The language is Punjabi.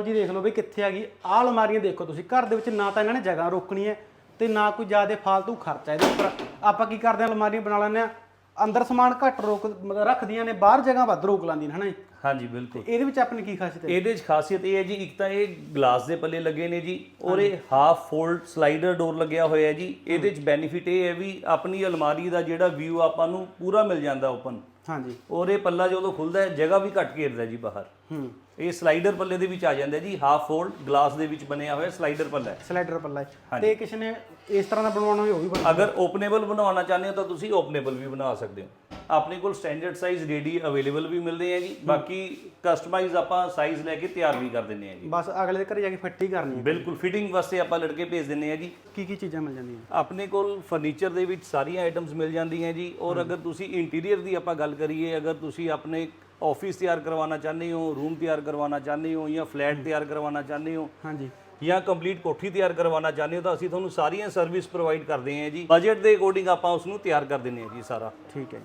ਟੈਕਨੋਲੋਜੀ ਦੇਖ ਲਓ ਵੀ ਕਿੱਥੇ ਆ ਗਈ। ਆਹ ਅਲਮਾਰੀਆਂ ਦੇਖੋ ਤੁਸੀਂ ਘਰ ਦੇ ਵਿੱਚ ਨਾ ਤਾਂ ਇਹਨਾਂ ਨੇ ਜਗ੍ਹਾ ਰੋਕਣੀ ਹੈ ਤੇ ਨਾ ਕੋਈ ਜ਼ਿਆਦਾ ਫਾਲਤੂ ਖਰਚਾ ਇਹਦੇ ਉੱਪਰ। ਆਪਾਂ ਕੀ ਕਰਦੇ ਹਾਂ ਅਲਮਾਰੀਆਂ ਬਣਾ ਲੈਂਦੇ ਆ ਅੰਦਰ ਸਮਾਨ ਘੱਟ ਰੋਕ ਮਤਲਬ ਰੱਖਦੀਆਂ ਨੇ ਬਾਹਰ ਜਗ੍ਹਾ ਵੱਧ ਰੋਕ ਲਾਂਦੀਆਂ ਹਨਾ ਜੀ? ਹਾਂਜੀ ਬਿਲਕੁਲ। ਇਹਦੇ ਵਿੱਚ ਆਪਣੀ ਕੀ ਖਾਸੀਅਤ ਹੈ? ਇਹਦੇ 'ਚ ਖਾਸੀਅਤ ਇਹ ਹੈ ਜੀ ਇੱਕ ਤਾਂ ਇਹ ਗਲਾਸ ਦੇ ਪੱਲੇ ਲੱਗੇ ਨੇ ਜੀ ਔਰ ਇਹ ਹਾਫ ਫੋਲਡ ਸਲਾਈਡਰ ਡੋਰ ਲੱਗਿਆ ਹੋਇਆ ਹੈ ਜੀ। ਇਹਦੇ 'ਚ ਬੈਨੀਫਿਟ ਇਹ ਹੈ ਵੀ ਆਪਣੀ ਅਲਮਾਰੀ ਦਾ ਜਿਹੜਾ ਵਿਊ ਆਪਾਂ ਨੂੰ ਪੂਰਾ ਮਿਲ ਜਾਂਦਾ ਓਪਨ ਹਾਂਜੀ। ਔਰ ਇਹ ਪੱਲਾ ਜਦੋਂ ਖੁੱਲਦਾ ਹੈ ਜਗ੍ਹਾ ਵੀ ਘੱਟ ਘੇਰਦਾ ਜੀ ਬਾਹਰ। ਹੂੰ। ਇਹ ਸਲਾਈਡਰ ਪੱਲੇ ਦੇ ਵਿੱਚ ਆ ਜਾਂਦਾ ਜੀ ਹਾਫ ਫੋਲਡ ਗਲਾਸ ਦੇ ਵਿੱਚ ਬਣਿਆ ਹੋਇਆ ਸਲਾਈਡਰ ਪੱਲਾ ਹੈ। ਸਲਾਈਡਰ ਪੱਲਾ ਹੈ। ਤੇ ਕਿਸੇ ਨੇ ਇਸ ਤਰ੍ਹਾਂ ਦਾ ਬਣਵਾਉਣਾ ਹੋਵੇ ਉਹ ਵੀ ਬਣ ਅਗਰ ਓਪਨੇਬਲ ਬਣਾਉਣਾ ਚਾਹੁੰਦੇ ਹੋ ਤਾਂ ਤੁਸੀਂ ਓਪਨੇਬਲ ਵੀ ਬਣਾ ਸਕਦੇ ਹੋ। ਆਪਣੇ ਕੋਲ ਸਟੈਂਡਰਡ ਸਾਈਜ਼ ਰੈਡੀ ਅਵੇਲੇਬਲ ਵੀ ਮਿਲਦੇ ਆ ਜੀ। ਬਾਕੀ ਕਸਟਮਾਈਜ਼ ਆਪਾਂ ਸਾਈਜ਼ ਲੈ ਕੇ ਤਿਆਰ ਵੀ ਕਰ ਦਿੰਦੇ ਆ ਜੀ। ਬਸ ਅਗਲੇ ਦੇ ਘਰੇ ਜਾ ਕੇ ਫੱਟੀ ਕਰਨੀ ਹੈ। ਬਿਲਕੁਲ ਫਿਟਿੰਗ ਵਾਸਤੇ ਆਪਾਂ ਲੜਕੇ ਭੇਜ ਦਿੰਦੇ ਆ ਜੀ। ਕੀ ਕੀ ਚੀਜ਼ਾਂ ਮਿਲ ਜਾਂਦੀਆਂ? ਆਪਣੇ ਕੋਲ ਫਰਨੀਚਰ ਦੇ ਵਿੱਚ ਸਾਰੀਆਂ ਆਈਟਮਸ ਮਿਲ ਜਾਂਦੀਆਂ ਜੀ। ਔਰ ਅਗਰ ਤੁਸੀਂ ਇੰਟੀਰੀਅਰ ਦੀ ਆਪਾਂ ਗੱਲ ਕਰੀਏ ਅਗਰ ਤੁਸੀਂ ਆਪਣੇ ਆਫਿਸ ਤਿਆਰ ਕਰਵਾਉਣਾ ਚਾਹੁੰਦੇ ਹੋ ਰੂਮ ਤਿਆਰ ਕਰਵਾਉਣਾ ਚਾਹੁੰਦੇ ਹੋ ਜਾਂ ਫਲੈਟ ਤਿਆਰ ਕਰਵਾਉਣਾ ਚਾਹੁੰਦੇ ਹੋ ਹਾਂਜੀ। ਜਾਂ ਕੰਪਲੀਟ ਕੋਠੀ ਤਿਆਰ ਕਰਵਾਉਣਾ ਚਾਹੁੰਦੇ ਹੋ ਤਾਂ ਅਸੀਂ ਤੁਹਾਨੂੰ ਸਾਰੀਆਂ ਸਰਵਿਸ ਪ੍ਰੋਵਾਈਡ ਕਰਦੇ ਹਾਂ ਜੀ। ਬਜਟ ਦੇ ਅਕੋਰਡਿੰਗ ਆਪਾਂ ਉਸ ਨੂੰ ਤਿਆਰ ਕਰ ਦਿੰਦੇ ਹਾਂ ਜੀ ਸਾਰਾ। ਠੀਕ ਹੈ